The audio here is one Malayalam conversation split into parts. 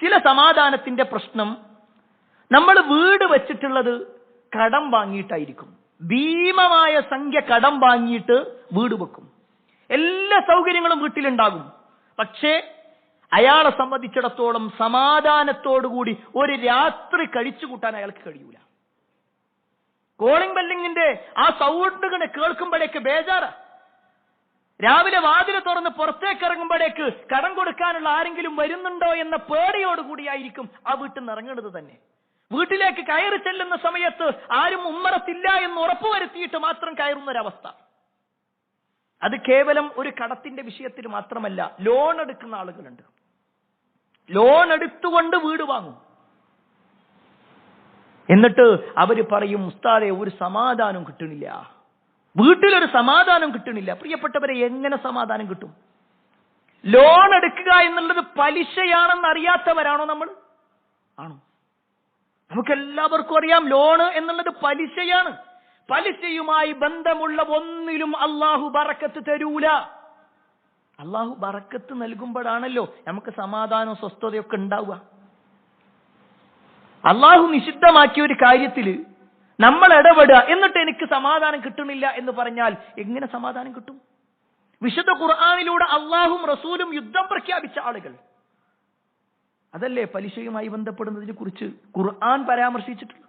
ചില സമാധാനത്തിന്റെ പ്രശ്നം നമ്മൾ വീട് വെച്ചിട്ടുള്ളത് കടം വാങ്ങിയിട്ടായിരിക്കും. ഭീമമായ സംഖ്യ കടം വാങ്ങിയിട്ട് വീട് വെക്കും. എല്ലാ സൗകര്യങ്ങളും വീട്ടിലുണ്ടാകും. പക്ഷേ അയാളെ സംബന്ധിച്ചിടത്തോളം സമാധാനത്തോടുകൂടി ഒരു രാത്രി കഴിച്ചു കൂട്ടാൻ അയാൾക്ക് കഴിയൂല. കോളിംഗ് ബെല്ലിങ്ങിന്റെ ആ സൗണ്ടുകളെ കേൾക്കുമ്പോഴേക്ക് ബേജാറ. രാവിലെ വാതിൽ തുറന്ന് പുറത്തേക്ക് ഇറങ്ങുമ്പോഴേക്ക് കടം കൊടുക്കാനുള്ള ആരെങ്കിലും വരുന്നുണ്ടോ എന്ന പേടിയോടുകൂടിയായിരിക്കും ആ വീട്ടിൽ നിന്ന് ഇറങ്ങുന്നത് തന്നെ. വീട്ടിലേക്ക് കയറി ചെല്ലുന്ന സമയത്ത് ആരും ഉമ്മറത്തില്ല എന്ന് ഉറപ്പുവരുത്തിയിട്ട് മാത്രം കയറുന്ന ഒരവസ്ഥ അത് കേവലം ഒരു കടത്തിന്റെ വിഷയത്തിൽ മാത്രമല്ല ലോൺ എടുക്കുന്ന ആളുകളുണ്ട്. ലോൺ എടുത്തുകൊണ്ട് വീട് വാങ്ങും. എന്നിട്ട് അവർ പറയും ഉസ്താദെ ഒരു സമാധാനം കിട്ടണില്ല വീട്ടിലൊരു സമാധാനം കിട്ടണില്ല. പ്രിയപ്പെട്ടവരെ എങ്ങനെ സമാധാനം കിട്ടും? ലോൺ എടുക്കുക എന്നുള്ളത് പലിശയാണെന്ന് അറിയാത്തവരാണോ നമ്മൾ? ആണോ? നമുക്ക് എല്ലാവർക്കും അറിയാം ലോണ് എന്നുള്ളത് പലിശയാണ്. പലിശയുമായി ബന്ധമുള്ള ഒന്നിലും അള്ളാഹു ബറക്കത്ത് തരൂല. അള്ളാഹു ബറക്കത്ത് നൽകുമ്പോഴാണല്ലോ നമുക്ക് സമാധാനവും സ്വസ്ഥതയൊക്കെ ഉണ്ടാവുക. അള്ളാഹു നിഷിദ്ധമാക്കിയ ഒരു കാര്യത്തിൽ നമ്മൾ ഇടപെടുക എന്നിട്ട് എനിക്ക് സമാധാനം കിട്ടുന്നില്ല എന്ന് പറഞ്ഞാൽ എങ്ങനെ സമാധാനം കിട്ടും? വിശുദ്ധ ഖുർആാനിലൂടെ അള്ളാഹും റസൂലും യുദ്ധം പ്രഖ്യാപിച്ച ആളുകൾ. അതല്ലേ പലിശയുമായി ബന്ധപ്പെടുന്നതിനെ കുറിച്ച് ഖുർആൻ പരാമർശിച്ചിട്ടുള്ളത്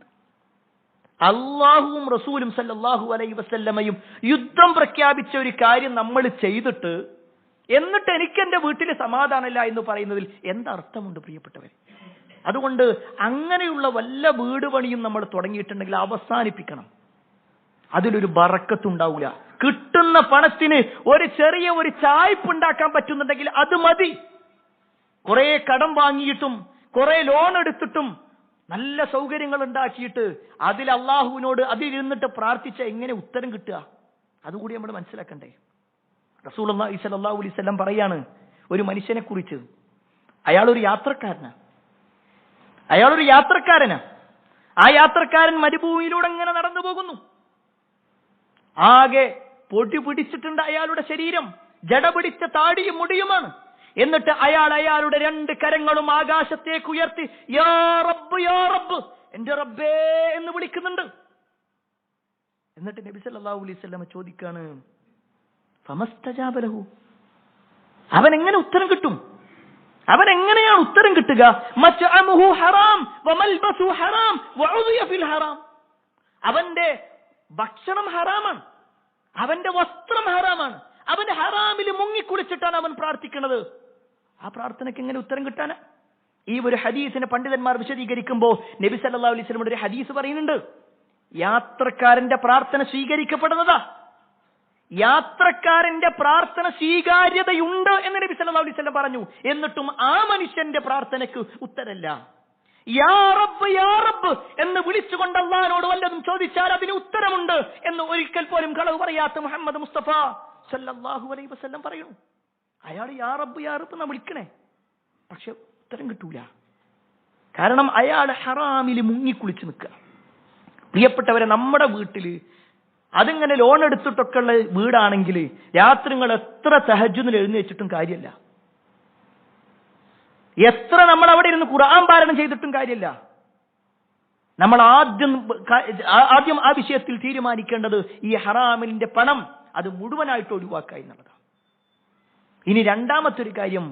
അള്ളാഹുവും റസൂലും സല്ലാഹു അലൈ വസല്ലമയും യുദ്ധം പ്രഖ്യാപിച്ച ഒരു കാര്യം നമ്മൾ ചെയ്തിട്ട് എന്നിട്ട് എനിക്ക് എന്റെ വീട്ടിൽ സമാധാനമില്ല എന്ന് പറയുന്നതിൽ എന്തർത്ഥമുണ്ട് പ്രിയപ്പെട്ടവരെ? അതുകൊണ്ട് അങ്ങനെയുള്ള വല്ല വീട് പണിയും നമ്മൾ തുടങ്ങിയിട്ടുണ്ടെങ്കിൽ അവസാനിപ്പിക്കണം. അതിലൊരു ബറക്കത്തുണ്ടാവില്ല കിട്ടുന്ന പണത്തിന് ഒരു ചെറിയ ഒരു ചായ്പ് ഉണ്ടാക്കാൻ പറ്റുന്നുണ്ടെങ്കിൽ അത് മതി. കുറെ കടം വാങ്ങിയിട്ടും കുറെ ലോൺ എടുത്തിട്ടും നല്ല സൗകര്യങ്ങൾ ഉണ്ടാക്കിയിട്ട് അതിൽ അള്ളാഹുവിനോട് അതിലിരുന്നിട്ട് പ്രാർത്ഥിച്ച എങ്ങനെ ഉത്തരം കിട്ടുക? അതുകൂടി നമ്മൾ മനസ്സിലാക്കണ്ടേ. റസൂൽ അള്ളാഹി അലൈഹി അലൈവല്ലം പറയാണ് ഒരു മനുഷ്യനെ കുറിച്ച് അയാൾ ഒരു യാത്രക്കാരനാ. അയാളൊരു യാത്രക്കാരനാ. ആ യാത്രക്കാരൻ മരുഭൂമിയിലൂടെ ഇങ്ങനെ നടന്നു പോകുന്നു. ആകെ പൊടി പിടിച്ചിട്ടുണ്ട് അയാളുടെ ശരീരം. ജടപിടിച്ച താടിയും മുടിയുമാണ്. എന്നിട്ട് അയാൾ അയാളുടെ രണ്ട് കരങ്ങളും ആകാശത്തേക്ക് ഉയർത്തി യാ റബ്ബ് യാ റബ്ബ് എന്റെ റബ്ബേ എന്ന് വിളിക്കുന്നുണ്ട്. എന്നിട്ട് നബി സല്ലല്ലാഹു അലൈഹി വസല്ലം ചോദിക്കാണ് ഫമസ്തജാബലഹു അവൻ എങ്ങനെ ഉത്തരം കിട്ടും? അവൻ എങ്ങനെയാണ് ഉത്തരം കിട്ടുക? ഹറാം ഹറാം ഹറാം. അവന്റെ ഭക്ഷണം ഹറാമാണ്. അവന്റെ വസ്ത്രം ഹറാമാണ്. അവന്റെ ഹറാമിൽ മുങ്ങിക്കുളിച്ചിട്ടാണ് അവൻ പ്രാർത്ഥിക്കുന്നത്. ആ പ്രാർത്ഥനയ്ക്ക് എങ്ങനെ ഉത്തരം കിട്ടാന? ഈ ഒരു ഹദീസിനെ പണ്ഡിതന്മാർ വിശദീകരിക്കുമ്പോൾ നബി സല്ലല്ലാഹു അലൈഹി ഒരു ഹദീസ് പറയുന്നുണ്ട്. യാത്രക്കാരന്റെ പ്രാർത്ഥന സ്വീകരിക്കപ്പെടുന്നതാ. യാത്രക്കാരന്റെ പ്രാർത്ഥന സ്വീകാര്യതയുണ്ട് എന്ന് നബി സല്ലല്ലാഹു അലൈഹി വസല്ലം പറഞ്ഞു. എന്നിട്ടും ആ മനുഷ്യന്റെ പ്രാർത്ഥനയ്ക്ക് ഉത്തരല്ല യാ റബ്ബ് യാ റബ്ബ് എന്ന് വിളിച്ചുകൊണ്ട് അള്ളഹാനോട് വല്ലതും ചോദിച്ചാൽ അതിന് ഉത്തരമുണ്ട് എന്ന് ഒരിക്കൽ പോലും കളവ് പറയാത്ത മുഹമ്മദ് മുസ്തഫ സല്ലല്ലാഹു അലൈഹി വസല്ലം പറയുന്നു. അയാൾ യാ റബ്ബ് യാ റബ്ബ് എന്നാ വിളിക്കണേ. പക്ഷെ ഉത്തരം കിട്ടൂല. കാരണം അയാൾ ഹറാമിൽ മുങ്ങിക്കുളിച്ച് നിൽക്കുക. പ്രിയപ്പെട്ടവരെ നമ്മുടെ വീട്ടിൽ അതിങ്ങനെ ലോൺ എടുത്തിട്ടൊക്കെ ഉള്ള വീടാണെങ്കിൽ രാത്രിങ്ങൾ എത്ര തഹജുദിൽ എഴുന്നേച്ചിട്ടും കാര്യമില്ല. എത്ര നമ്മൾ അവിടെ ഇരുന്ന് ഖുർആൻ പാരണം ചെയ്തിട്ടും കാര്യമില്ല. നമ്മൾ ആദ്യം ആദ്യം ആ വിഷയത്തിൽ തീരുമാനിക്കേണ്ടത് ഈ ഹറാമിന്റെ പണം അത് മുഴുവനായിട്ട് ഒഴിവാക്കുക എന്നുള്ളതാണ്. ഇനി രണ്ടാമത്തെ ഒരു കാര്യം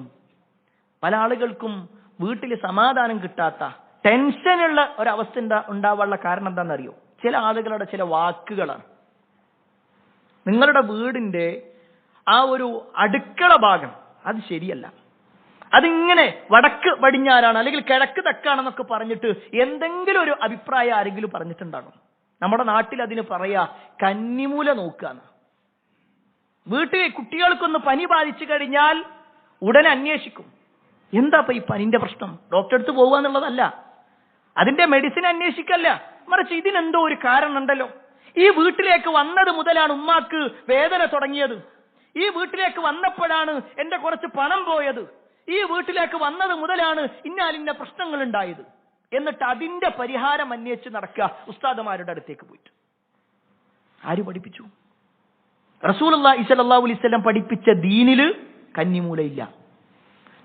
പല ആളുകൾക്കും വീട്ടിൽ സമാധാനം കിട്ടാത്ത ടെൻഷനുള്ള ഒരവസ്ഥ ഉണ്ടാ ഉണ്ടാവാനുള്ള കാരണം എന്താണെന്നറിയോ? ചില ആളുകളുടെ ചില വാക്കുകളാണ്. നിങ്ങളുടെ വീടിന്റെ ആ ഒരു അടുക്കള ഭാഗം അത് ശരിയല്ല. അതിങ്ങനെ വടക്ക് പടിഞ്ഞാറാണ് അല്ലെങ്കിൽ കിഴക്ക് തെക്കാണെന്നൊക്കെ പറഞ്ഞിട്ട് എന്തെങ്കിലും ഒരു അഭിപ്രായം ആരെങ്കിലും പറഞ്ഞിട്ടുണ്ടാകും നമ്മുടെ നാട്ടിൽ അതിന് പറയാ കന്നിമൂല നോക്കുകയാണ് വീട്ടിൽ കുട്ടികൾക്കൊന്ന് പനി ബാധിച്ചു കഴിഞ്ഞാൽ ഉടനെ അന്വേഷിക്കും. എന്താ ഈ പനിന്റെ പ്രശ്നം? ഡോക്ടറെ അടുത്ത് പോകുക എന്നുള്ളതല്ല. അതിന്റെ മെഡിസിൻ അന്വേഷിക്കല്ല. മറിച്ച് ഇതിനെന്തോ ഒരു കാരണം ഉണ്ടല്ലോ. ഈ വീട്ടിലേക്ക് വന്നത് മുതലാണ് ഉമ്മാക്ക് വേദന തുടങ്ങിയത്. ഈ വീട്ടിലേക്ക് വന്നപ്പോഴാണ് എന്റെ കുറച്ച് പണം പോയത്. ഈ വീട്ടിലേക്ക് വന്നത് മുതലാണ് ഇന്നാലിന്ന പ്രശ്നങ്ങൾ ഉണ്ടായത് എന്നിട്ട് അതിന്റെ പരിഹാരം അന്വേഷിച്ച് നടക്കുക. ഉസ്താദമാരുടെ അടുത്തേക്ക് പോയിട്ട്. ആര് പഠിപ്പിച്ചു? റസൂൽ അലൈഹി അലൈവല്ലം പഠിപ്പിച്ച ദീനിൽ കന്നിമൂലയില്ല.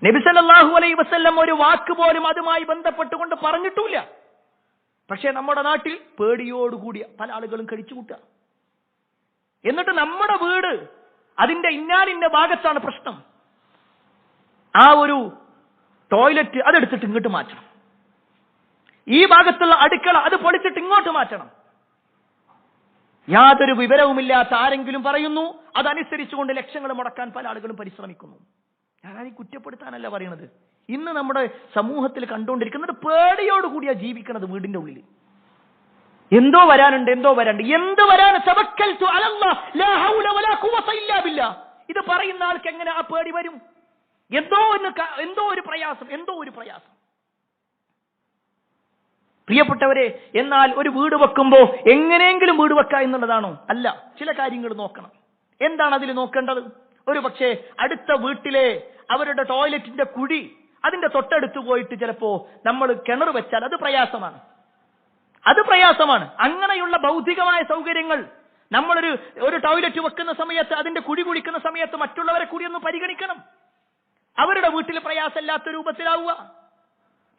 നബിസല്ലാഹു അലൈ വസല്ലം ഒരു വാക്ക് പോലും അതുമായി ബന്ധപ്പെട്ടുകൊണ്ട് പറഞ്ഞിട്ടില്ല പക്ഷേ നമ്മുടെ നാട്ടിൽ പേടിയോടുകൂടിയ പല ആളുകളും കഴിച്ചു കൂട്ടുക എന്നിട്ട് നമ്മുടെ വീട് അതിന്റെ ഇന്നാലിന്റെ ഭാഗത്താണ് പ്രശ്നം. ആ ഒരു ടോയ്ലറ്റ് അതെടുത്തിട്ട് ഇങ്ങോട്ട് മാറ്റണം. ഈ ഭാഗത്തുള്ള അടുക്കള അത് പൊളിച്ചിട്ട് ഇങ്ങോട്ട് മാറ്റണം. യാതൊരു വിവരവുമില്ലാത്ത ആരെങ്കിലും പറയുന്നു അതനുസരിച്ചുകൊണ്ട് ലക്ഷങ്ങൾ മുടക്കാൻ പല ആളുകളും പരിശ്രമിക്കുന്നു. ഞാൻ ഈ കുറ്റപ്പെടുത്താനല്ല പറയുന്നത് ഇന്ന് നമ്മുടെ സമൂഹത്തിൽ കണ്ടുകൊണ്ടിരിക്കുന്നത് പേടിയോടുകൂടിയാ ജീവിക്കുന്നത് വീടിന്റെ ഉള്ളിൽ. എന്തോ വരാനുണ്ട് എന്തോ വരാനുണ്ട്. എന്ത് വരാൻ ഇത് പറയുന്ന ആൾക്ക് എങ്ങനെ ആ പേടി വരും? എന്തോ ഒന്ന് എന്തോ ഒരു പ്രയാസം എന്തോ ഒരു പ്രയാസം. പ്രിയപ്പെട്ടവരെ എന്നാൽ ഒരു വീട് വെക്കുമ്പോൾ എങ്ങനെയെങ്കിലും വീട് വെക്കുക എന്നുള്ളതാണോ? അല്ല ചില കാര്യങ്ങൾ നോക്കണം. എന്താണ് അതിൽ നോക്കേണ്ടത്? ഒരു പക്ഷേ അടുത്ത വീട്ടിലെ അവരുടെ ടോയ്ലറ്റിന്റെ കുഴി അതിന്റെ തൊട്ടടുത്ത് പോയിട്ട് ചിലപ്പോ നമ്മൾ കിണർ വെച്ചാൽ അത് പ്രയാസമാണ്. അത് പ്രയാസമാണ്. അങ്ങനെയുള്ള ഭൗതികമായ സൗകര്യങ്ങൾ നമ്മളൊരു ഒരു ടോയ്ലറ്റ് വെക്കുന്ന സമയത്ത് അതിന്റെ കുടി കുടിക്കുന്ന സമയത്ത് മറ്റുള്ളവരെ കൂടി ഒന്ന് പരിഗണിക്കണം. അവരുടെ വീട്ടിൽ പ്രയാസമില്ലാത്ത രൂപത്തിലാവുക.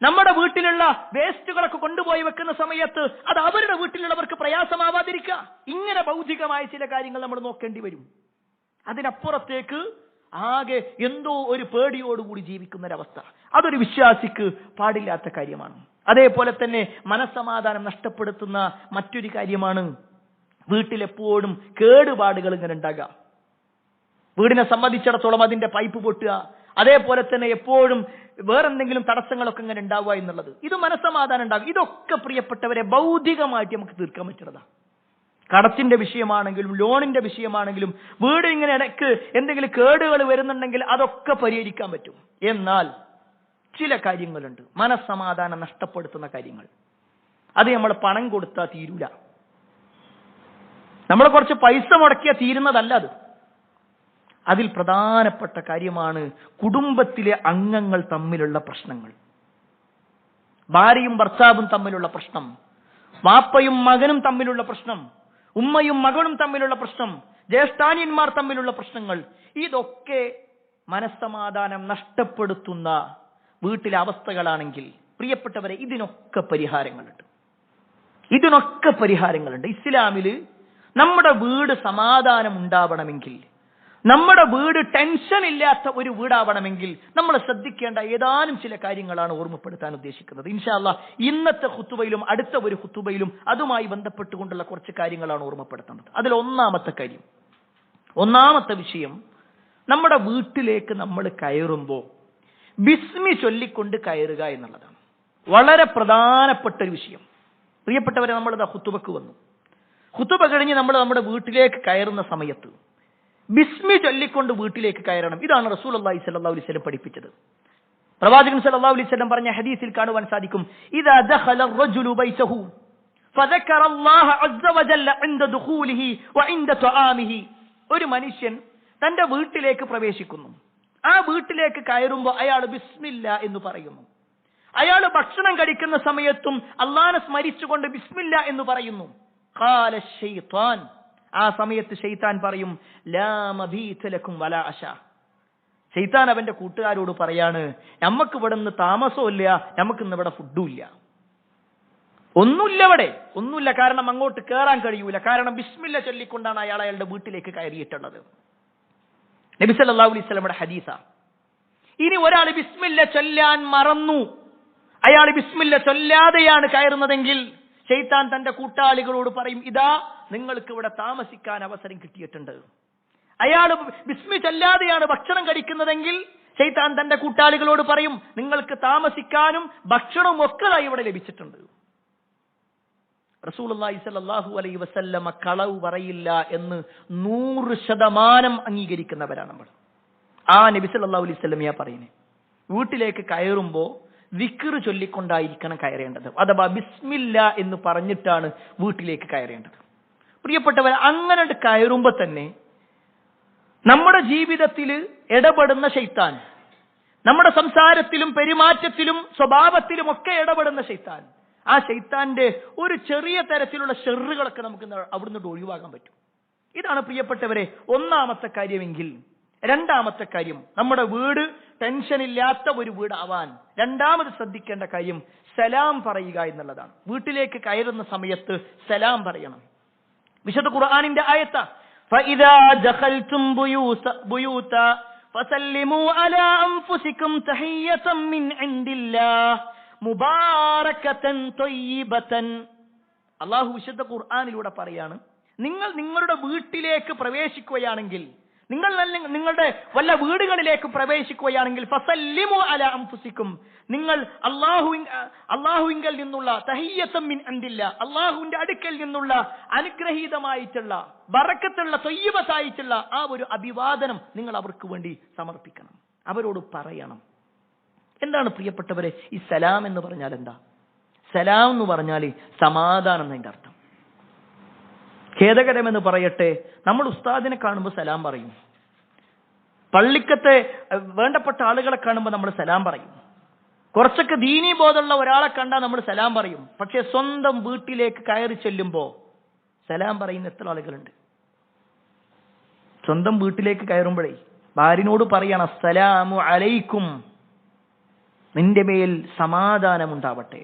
നമ്മുടെ വീട്ടിലുള്ള വേസ്റ്റുകളൊക്കെ കൊണ്ടുപോയി വെക്കുന്ന സമയത്ത് അത് അവരുടെ വീട്ടിലുള്ളവർക്ക് പ്രയാസമാവാതിരിക്കുക. ഇങ്ങനെ ഭൗതികമായ ചില കാര്യങ്ങൾ നമ്മൾ നോക്കേണ്ടി വരും. അതിനപ്പുറത്തേക്ക് ആകെ എന്തോ ഒരു പേടിയോടുകൂടി ജീവിക്കുന്ന ഒരവസ്ഥ അതൊരു വിശ്വാസിക്ക് പാടില്ലാത്ത കാര്യമാണ്. അതേപോലെ തന്നെ മനസ്സമാധാനം നഷ്ടപ്പെടുത്തുന്ന മറ്റൊരു കാര്യമാണ് വീട്ടിലെപ്പോഴും കേടുപാടുകൾ ഇങ്ങനെ ഉണ്ടാകുക. വീടിനെ സംബന്ധിച്ചിടത്തോളം അതിന്റെ പൈപ്പ് പൊട്ടുക. അതേപോലെ തന്നെ എപ്പോഴും വേറെന്തെങ്കിലും തടസ്സങ്ങളൊക്കെ ഇങ്ങനെ ഉണ്ടാവുക എന്നുള്ളത്. ഇത് മനസ്സമാധാനം ഉണ്ടാകും. ഇതൊക്കെ പ്രിയപ്പെട്ടവരെ ഭൗതികമായിട്ട് നമുക്ക് തീർക്കാൻ പറ്റുന്നതാണ്. കടത്തിന്റെ വിഷയമാണെങ്കിലും ലോണിന്റെ വിഷയമാണെങ്കിലും വീട് ഇങ്ങനെ ഇടയ്ക്ക് എന്തെങ്കിലും കേടുകൾ വരുന്നുണ്ടെങ്കിൽ അതൊക്കെ പരിഹരിക്കാൻ പറ്റും. എന്നാൽ ചില കാര്യങ്ങളുണ്ട്. മനസ്സമാധാനം നഷ്ടപ്പെടുത്തുന്ന കാര്യങ്ങൾ. അത് നമ്മൾ പണം കൊടുത്താൽ തീരൂല. നമ്മൾ കുറച്ച് പൈസ മുടക്കിയാൽ തീരുന്നതല്ല അത്. അതിൽ പ്രധാനപ്പെട്ട കാര്യമാണ് കുടുംബത്തിലെ അംഗങ്ങൾ തമ്മിലുള്ള പ്രശ്നങ്ങൾ. ഭാര്യയും ഭർത്താവും തമ്മിലുള്ള പ്രശ്നം. വാപ്പയും മകനും തമ്മിലുള്ള പ്രശ്നം. ഉമ്മയും മകളും തമ്മിലുള്ള പ്രശ്നം ജ്യേഷ്ഠാനിയന്മാർ തമ്മിലുള്ള പ്രശ്നങ്ങൾ ഇതൊക്കെ മനസ്സമാധാനം നഷ്ടപ്പെടുത്തുന്ന വീട്ടിലെ അവസ്ഥകളാണെങ്കിൽ പ്രിയപ്പെട്ടവരെ ഇതിനൊക്കെ പരിഹാരങ്ങളുണ്ട്. ഇതിനൊക്കെ പരിഹാരങ്ങളുണ്ട്. ഇസ്ലാമിൽ നമ്മുടെ വീട് സമാധാനം ഉണ്ടാവണമെങ്കിൽ നമ്മുടെ വീട് ടെൻഷൻ ഇല്ലാത്ത ഒരു വീടാവണമെങ്കിൽ നമ്മൾ ശ്രദ്ധിക്കേണ്ട ഏതാനും ചില കാര്യങ്ങളാണ് ഓർമ്മപ്പെടുത്താൻ ഉദ്ദേശിക്കുന്നത്. ഇൻഷാല്ല ഇന്നത്തെ ഹുത്തുബയിലും അടുത്ത ഒരു ഹുത്തുബയിലും അതുമായി ബന്ധപ്പെട്ടുകൊണ്ടുള്ള കുറച്ച് കാര്യങ്ങളാണ് ഓർമ്മപ്പെടുത്തുന്നത് അതിൽ ഒന്നാമത്തെ കാര്യം ഒന്നാമത്തെ വിഷയം നമ്മുടെ വീട്ടിലേക്ക് നമ്മൾ കയറുമ്പോൾ ബിസ്മി ചൊല്ലിക്കൊണ്ട് കയറുക എന്നുള്ളതാണ്. വളരെ പ്രധാനപ്പെട്ട ഒരു വിഷയം. പ്രിയപ്പെട്ടവരെ നമ്മളിതാ ഹുത്തുബക്ക് വന്നു. ഹുത്തുബ കഴിഞ്ഞ് നമ്മൾ നമ്മുടെ വീട്ടിലേക്ക് കയറുന്ന സമയത്ത് ബിസ്മി ചൊല്ലിക്കൊണ്ട് വീട്ടിലേക്ക് കയറണം. ഇതാണ് റസൂൽ അള്ളാഹി സല്ലാ അലൈഹി പഠിപ്പിച്ചത്. പ്രവാചകൻ സല്ലാ അലൈഹി പറഞ്ഞ ഹദീസിൽ കാണുവാൻ സാധിക്കും. ഒരു മനുഷ്യൻ തന്റെ വീട്ടിലേക്ക് പ്രവേശിക്കുന്നു. ആ വീട്ടിലേക്ക് കയറുമ്പോൾ അയാൾ ബിസ്മില്ല എന്ന് പറയുന്നു. അയാൾ ഭക്ഷണം കഴിക്കുന്ന സമയത്തും അള്ളാനെ സ്മരിച്ചുകൊണ്ട് ബിസ്മില്ല എന്ന് പറയുന്നു. ആ സമയത്ത് ഷെയ്ത്താൻ പറയും ലാ വല അശ. ഷെയ്ത്താൻ അവന്റെ കൂട്ടുകാരോട് പറയാണ് നമുക്ക് ഇവിടെ നിന്ന് താമസവും ഇല്ല നമുക്ക് ഇന്ന് ഇവിടെ ഫുഡും ഇല്ല ഒന്നുമില്ല ഇവിടെ ഒന്നുമില്ല. കാരണം അങ്ങോട്ട് കയറാൻ കഴിയൂല. കാരണം ബിസ്മില്ല ചൊല്ലിക്കൊണ്ടാണ് അയാൾ അയാളുടെ വീട്ടിലേക്ക് കയറിയിട്ടുള്ളത്. നബി സല്ലല്ലാഹു അലൈഹി ഹദീസ. ഇനി ഒരാൾ ബിസ്മില്ല ചൊല്ലാൻ മറന്നു. അയാൾ ബിസ്മില്ല ചൊല്ലാതെയാണ് കയറുന്നതെങ്കിൽ ഷെയ്ത്താൻ തന്റെ കൂട്ടാളികളോട് പറയും ഇതാ നിങ്ങൾക്ക് ഇവിടെ താമസിക്കാൻ അവസരം കിട്ടിയിട്ടുണ്ട്. അയാൾ വിസ്മിച്ചല്ലാതെയാണ് ഭക്ഷണം കഴിക്കുന്നതെങ്കിൽ ചെയ്ത്താൻ തന്റെ കൂട്ടാളികളോട് പറയും നിങ്ങൾക്ക് താമസിക്കാനും ഭക്ഷണവും ഒക്കെ ഇവിടെ ലഭിച്ചിട്ടുണ്ട്. റസൂലുള്ളാഹി സ്വല്ലല്ലാഹു അലൈഹി വസല്ലമ കളവ് പറയില്ല എന്ന് നൂറ് ശതമാനം അംഗീകരിക്കുന്നവരാണ് നമ്മൾ. ആ നബി സല്ലാഹു അലൈഹി പറയുന്നത് വീട്ടിലേക്ക് കയറുമ്പോ വിക്റ് ചൊല്ലിക്കൊണ്ടായിരിക്കണം കയറേണ്ടത്. അഥവാ ബിസ്മില്ല എന്ന് പറഞ്ഞിട്ടാണ് വീട്ടിലേക്ക് കയറേണ്ടത്. പ്രിയപ്പെട്ടവർ അങ്ങനെ കയറുമ്പോ തന്നെ നമ്മുടെ ജീവിതത്തിൽ ഇടപെടുന്ന ശൈത്താൻ നമ്മുടെ സംസാരത്തിലും പെരുമാറ്റത്തിലും സ്വഭാവത്തിലും ഒക്കെ ഇടപെടുന്ന ശൈത്താൻ ആ ശൈത്താന്റെ ഒരു ചെറിയ തരത്തിലുള്ള ഷെറുകളൊക്കെ നമുക്ക് അവിടുന്ന് ഒഴിവാക്കാൻ പറ്റും. ഇതാണ് പ്രിയപ്പെട്ടവരെ ഒന്നാമത്തെ കാര്യമെങ്കിൽ രണ്ടാമത്തെ കാര്യം നമ്മുടെ വീട് ടെൻഷൻ ഇല്ലാത്ത ഒരു വീടാവാൻ രണ്ടാമത് ശ്രദ്ധിക്കേണ്ട കാര്യം സലാം പറയുക എന്നുള്ളതാണ്. വീട്ടിലേക്ക് കയറുന്ന സമയത്ത് സലാം പറയണം. വിശുദ്ധ ഖുർആാനിന്റെ ആയത്ത അള്ളാഹു വിശുദ്ധ ഖുർആാനിലൂടെ പറയാണ് നിങ്ങൾ നിങ്ങളുടെ വീട്ടിലേക്ക് പ്രവേശിക്കുകയാണെങ്കിൽ നിങ്ങൾ നിങ്ങളുടെ വല്ല വീടുകളിലേക്ക് പ്രവേശിക്കുകയാണെങ്കിൽ ഫസല്ലിമു അല അംഫുസിക്കും നിങ്ങൾ അള്ളാഹു അള്ളാഹുവിങ്കൽ നിന്നുള്ള തഹയ്യത്തമ്മിൻ മിൻ അന്തില്ല അള്ളാഹുവിന്റെ അടുക്കൽ നിന്നുള്ള അനുഗ്രഹീതമായിട്ടുള്ള ബറക്കത്തുള്ള തൊയ്യവസായിട്ടുള്ള ആ ഒരു അഭിവാദനം നിങ്ങൾ അവർക്ക് വേണ്ടി സമർപ്പിക്കണം. അവരോട് പറയണം. എന്താണ് പ്രിയപ്പെട്ടവരെ? ഈ സലാം എന്ന് പറഞ്ഞാൽ എന്താ? സലാം എന്ന് പറഞ്ഞാൽ സമാധാനം എന്നതിന്റെ അർത്ഥം. ഖേദകരമെന്ന് പറയട്ടെ നമ്മൾ ഉസ്താദിനെ കാണുമ്പോൾ സലാം പറയും. പള്ളിക്കത്തെ വേണ്ടപ്പെട്ട ആളുകളെ കാണുമ്പോൾ നമ്മൾ സലാം പറയും. കുറച്ചൊക്കെ ദീനീ ബോധമുള്ള ഒരാളെ കണ്ടാൽ നമ്മൾ സലാം പറയും. പക്ഷേ സ്വന്തം വീട്ടിലേക്ക് കയറി ചെല്ലുമ്പോൾ സലാം പറയുന്ന എത്ര ആളുകളുണ്ട്? സ്വന്തം വീട്ടിലേക്ക് കയറുമ്പോഴേ ഭാര്യനോട് പറയണം സലാമു അലൈക്കും. നിന്റെ മേൽ സമാധാനമുണ്ടാവട്ടെ.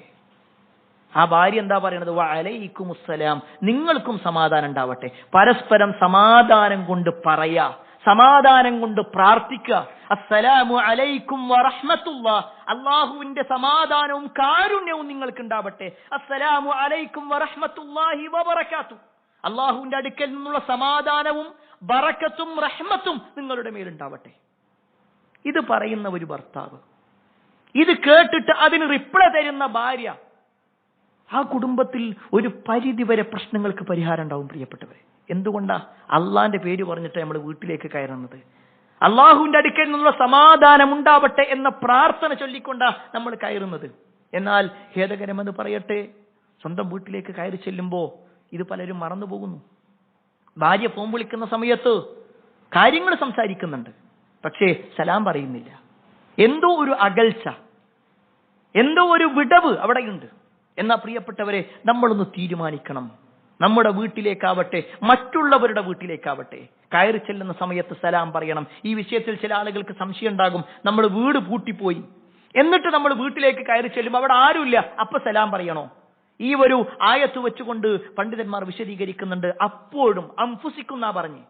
ആ ഭാര്യ എന്താ പറയണത്? വലൈക്കുമുസ്സലാം നിങ്ങൾക്കും സമാധാനം ഉണ്ടാവട്ടെ. പരസ്പരം സമാധാനം കൊണ്ട് പറയാ സമാധാനം കൊണ്ട് പ്രാർത്ഥിക്കുക. അസ്സലാമു അലൈക്കും വറഹ്മത്തുള്ള. അള്ളാഹുവിന്റെ സമാധാനവും കാരുണ്യവും നിങ്ങൾക്ക് ഉണ്ടാവട്ടെ. അസ്സലാമു അലൈക്കും വറഹ്മത്തുള്ളാഹി വബറകാത്തു. അള്ളാഹുവിന്റെ അടുക്കൽ നിന്നുള്ള സമാധാനവും ബറക്കത്തും റഹ്മത്തും നിങ്ങളുടെ മേലുണ്ടാവട്ടെ ഇത് പറയുന്ന ഒരു ഭർത്താവ്. ഇത് കേട്ടിട്ട് അതിന് റിപ്ലൈ തരുന്ന ഭാര്യ ആ കുടുംബത്തിൽ ഒരു പരിധി വരെ പ്രശ്നങ്ങൾക്ക് പരിഹാരം ഉണ്ടാവും പ്രിയപ്പെട്ടവരെ. എന്തുകൊണ്ടാ? അള്ളാന്റെ പേര് പറഞ്ഞിട്ട് നമ്മൾ വീട്ടിലേക്ക് കയറുന്നത്. അള്ളാഹുവിന്റെ അടുക്കൽ നിന്നുള്ള സമാധാനം ഉണ്ടാവട്ടെ എന്ന പ്രാർത്ഥന ചൊല്ലിക്കൊണ്ടാ നമ്മൾ കയറുന്നത്. എന്നാൽ ഖേദകരമെന്ന് പറയട്ടെ സ്വന്തം വീട്ടിലേക്ക് കയറി ചെല്ലുമ്പോൾ ഇത് പലരും മറന്നു പോകുന്നു. ഭാര്യ ഫോൺ വിളിക്കുന്ന സമയത്ത് കാര്യങ്ങൾ സംസാരിക്കുന്നുണ്ട് പക്ഷേ സലാം പറയുന്നില്ല. എന്തോ ഒരു അകൽച്ച എന്തോ ഒരു വിടവ് അവിടെയുണ്ട്. എന്നാ പ്രിയപ്പെട്ടവരെ നമ്മളൊന്ന് തീരുമാനിക്കണം. നമ്മുടെ വീട്ടിലേക്കാവട്ടെ മറ്റുള്ളവരുടെ വീട്ടിലേക്കാവട്ടെ. കയറി ചെല്ലുന്ന സമയത്ത് സലാം പറയണം. ഈ വിഷയത്തിൽ ചില ആളുകൾക്ക് സംശയം ഉണ്ടാകും നമ്മൾ വീട് പൂട്ടിപ്പോയി. എന്നിട്ട് നമ്മൾ വീട്ടിലേക്ക് കയറി ചെല്ലുമ്പോൾ അവിടെ ആരുമില്ല. അപ്പൊ സലാം പറയണോ? ഈ ഒരു ആയത്ത് വെച്ചുകൊണ്ട് പണ്ഡിതന്മാർ വിശദീകരിക്കുന്നുണ്ട്. അപ്പോഴും അംഫുസിക്കുന്ന പറഞ്ഞ്.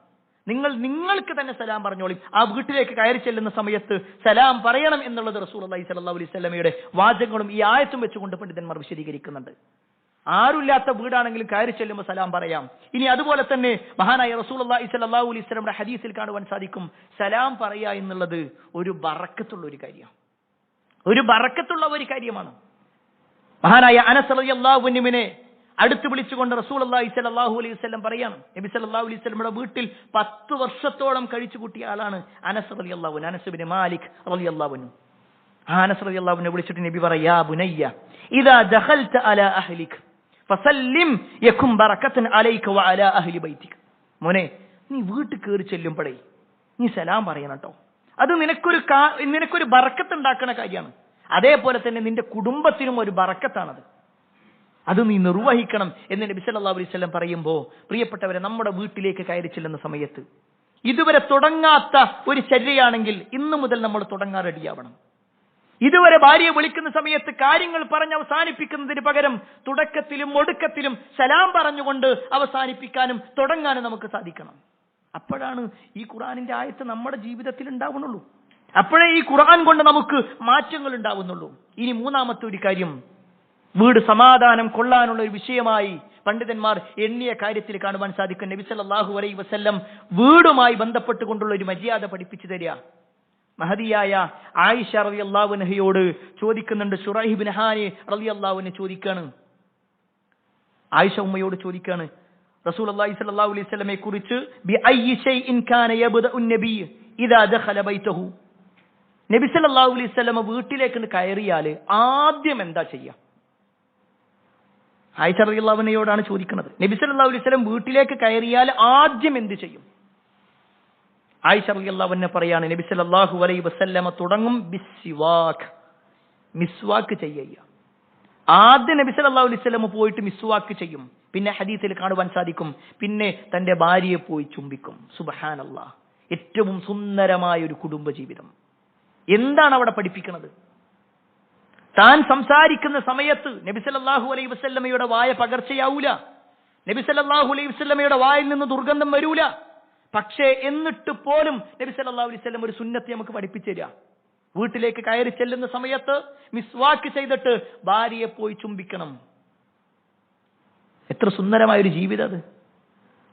നിങ്ങൾ നിങ്ങൾക്ക് തന്നെ സലാം പറഞ്ഞോളി. ആ വീട്ടിലേക്ക് കയറി ചെല്ലുന്ന സമയത്ത് സലാം പറയണം എന്നുള്ളത് റസൂൽ അള്ളഹി സല്ലാ അലൈഹി സ്വലമയുടെ വാചകങ്ങളും ഈ ആയത്തും വെച്ചുകൊണ്ട് പണ്ഡിതന്മാർ വിശദീകരിക്കുന്നുണ്ട്. ആരുമില്ലാത്ത വീടാണെങ്കിലും കയറി ചെല്ലുമ്പോൾ സലാം പറയാം. ഇനി അതുപോലെ തന്നെ മഹാനായ റസൂൽ അള്ളഹി സല്ലാഹു അലൈഹി സ്വലമിയുടെ ഹദീസിൽ കാണുവാൻ സാധിക്കും. സലാം പറയുക എന്നുള്ളത് ഒരു ബറക്കത്തുള്ള ഒരു കാര്യമാണ് ഒരു ബറക്കത്തുള്ള ഒരു കാര്യമാണ്. മഹാനായ അനസ് റളിയല്ലാഹുവിനെ അടുത്ത് വിളിച്ചുകൊണ്ട് റസൂൽ അള്ളാഹി സലാഹു അലൈഹി വസല്ലം പറയാണ്. നബി സലാഹു അലൈഹി വസല്ലമയുടെ വീട്ടിൽ പത്ത് വർഷത്തോളം കഴിച്ചു കൂട്ടിയ ആളാണ് അനസ് റളിയല്ലാഹു അനസ് ബിൻ മാലിക് റളിയല്ലാഹു അൻഹു. ആനസ് അലി അള്ളാഹുവിനെ വിളിച്ചിട്ട് നബി പറയാ ദഹൽത അല ഫസല്ലിം അലൈക അഹ്ലി ബൈതിക്. മോനെ നീ വീട്ടിൽ കയറി ചെല്ലുമ്പോഴേ നീ സലാം പറയണം കേട്ടോ അത് നിനക്കൊരു നിനക്കൊരു ബറക്കത്ത് ഉണ്ടാക്കുന്ന കാര്യമാണ്. അതേപോലെ തന്നെ നിന്റെ കുടുംബത്തിനും ഒരു ബറക്കത്താണത്. അത് നീ നിർവഹിക്കണം എന്ന് നബി സല്ലല്ലാഹു അലൈഹി വസല്ലം പറയുമ്പോൾ പ്രിയപ്പെട്ടവരെ നമ്മുടെ വീട്ടിലേക്ക് കയറി ചെല്ലുന്ന സമയത്ത് ഇതുവരെ തുടങ്ങാത്ത ഒരു ചര്യയാണെങ്കിൽ ഇന്നു മുതൽ നമ്മൾ തുടങ്ങാൻ റെഡിയാവണം. ഇതുവരെ ഭാര്യയെ വിളിക്കുന്ന സമയത്ത് കാര്യങ്ങൾ പറഞ്ഞ് അവസാനിപ്പിക്കുന്നതിന് പകരം തുടക്കത്തിലും ഒടുക്കത്തിലും സലാം പറഞ്ഞുകൊണ്ട് അവസാനിപ്പിക്കാനും തുടങ്ങാനും നമുക്ക് സാധിക്കണം. അപ്പോഴാണ് ഈ ഖുറാനിന്റെ ആയത്ത് നമ്മുടെ ജീവിതത്തിൽ ഉണ്ടാവുന്നുള്ളൂ. അപ്പോഴേ ഈ ഖുറാൻ കൊണ്ട് നമുക്ക് മാറ്റങ്ങൾ ഉണ്ടാവുന്നുള്ളൂ. ഇനി മൂന്നാമത്തെ ഒരു കാര്യം വീട് സമാധാനം കൊള്ളാനുള്ള ഒരു വിഷയമായി പണ്ഡിതന്മാർ എണ്ണിയ കാര്യത്തിൽ കാണുവാൻ സാധിക്കും. നബി സല്ലല്ലാഹു അലൈഹി വസല്ലം വീടുമായി ബന്ധപ്പെട്ടുകൊണ്ടുള്ള ഒരു മര്യാദ പഠിപ്പിച്ചു തരിക. മഹതിയായ ആയിഷ റളിയല്ലാഹു അൻഹയോട് ചോദിക്കുന്നുണ്ട് ഷുറൈബിൻ ഹാനി റളിയല്ലാഹുവിനെ ചോദിക്കാണ്. ആയിഷ ഉമ്മയോട് ചോദിക്കാണ് റസൂൽ അള്ളാഹി സ്വല്ലല്ലാഹു അലൈഹി സ്വലമെ കുറിച്ച് നബി സല്ലല്ലാഹു അലൈഹി വസല്ലമ വീട്ടിലേക്ക് കയറിയാൽ ആദ്യം എന്താ ചെയ്യുക ആയിഷ റളിയല്ലാഹുവിനോടാണ് ചോദിക്കുന്നത്. നബി അലൈഹി വസല്ലം വീട്ടിലേക്ക് കയറിയാൽ ആദ്യം എന്ത് ചെയ്യും? ആയിഷ പറയാണ് നബി സല്ലല്ലാഹു അലൈഹി വസല്ലമ തുടങ്ങും മിസ്വാക്ക് ചെയ്യുക. ആദ്യം നബി അലൈഹി വസല്ലം പോയിട്ട് മിസ്വാക്ക് ചെയ്യും. പിന്നെ ഹദീസിൽ കാണുവാൻ സാധിക്കും. പിന്നെ തന്റെ ഭാര്യയെ പോയി ചുംബിക്കും. സുബ്ഹാനല്ലാഹ്. ഏറ്റവും സുന്ദരമായ ഒരു കുടുംബ ജീവിതം എന്താണ് അവിടെ പഠിപ്പിക്കുന്നത് താൻ സംസാരിക്കുന്ന സമയത്ത് നബി സല്ലല്ലാഹു അലൈഹി വസല്ലമയുടെ വായ പകർച്ചയാവൂല. നബി സല്ലല്ലാഹു അലൈഹി വസല്ലമയുടെ വായിൽ നിന്ന് ദുർഗന്ധം വരൂല. പക്ഷേ എന്നിട്ട് പോലും നബി സല്ലല്ലാഹു അലൈഹി വസല്ലം ഒരു സുന്നത്തെ നമുക്ക് പഠിപ്പിച്ചു തരിക വീട്ടിലേക്ക് കയറി ചെല്ലുന്ന സമയത്ത് മിസ്വാക്ക് ചെയ്തിട്ട് ഭാര്യയെ പോയി ചുംബിക്കണം. എത്ര സുന്ദരമായ ഒരു ജീവിതം അത്.